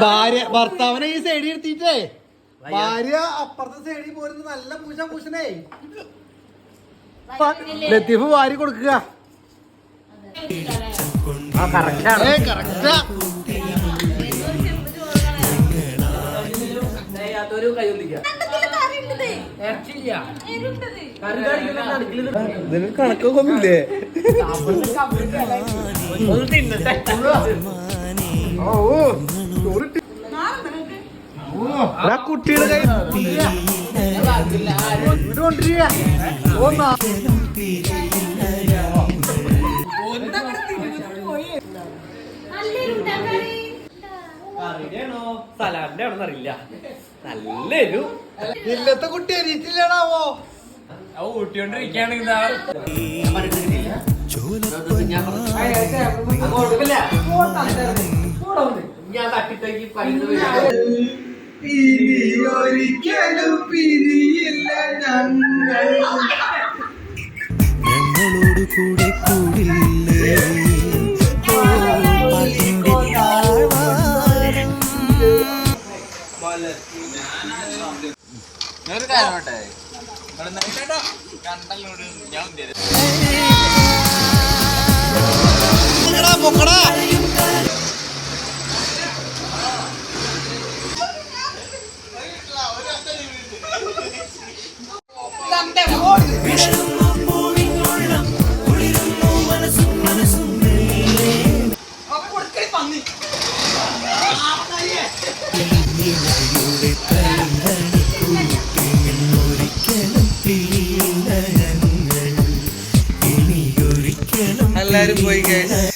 ഭാര്യ ഭർത്താവിനെ ഈ സൈഡിൽ എടുത്തിട്ടേ ഭാര്യ അപ്പുറത്തെ സൈഡിൽ പോരുന്ന നല്ല പൂശ പൂശനേ ലത്തീഫ് വാരി കൊടുക്കുക. ഏ, ആ. ഇതിന് കണക്കൊക്കെ ഒന്നുമില്ലേ കുട്ടിയുടെ സലാഡിന്റെ ആണെന്ന് അറിയില്ല നല്ലൊരു ഇല്ലത്തെ കുട്ടി അരിയിട്ടില്ലടാവോ ഊട്ടിയോണ്ടിരിക്കുകയാണെങ്കിൽ ഒരിക്കലും പിരിയില്ല ഞങ്ങളോട് കൂടെ കൂടില്ലേ ഓ, പാട്ടിന്റെ താഴ്വാരം കണ്ടല്ലോട് തളിരണിക്കൂട്ടിൽ ഇനിയൊരിക്കലും എല്ലാരും പോയി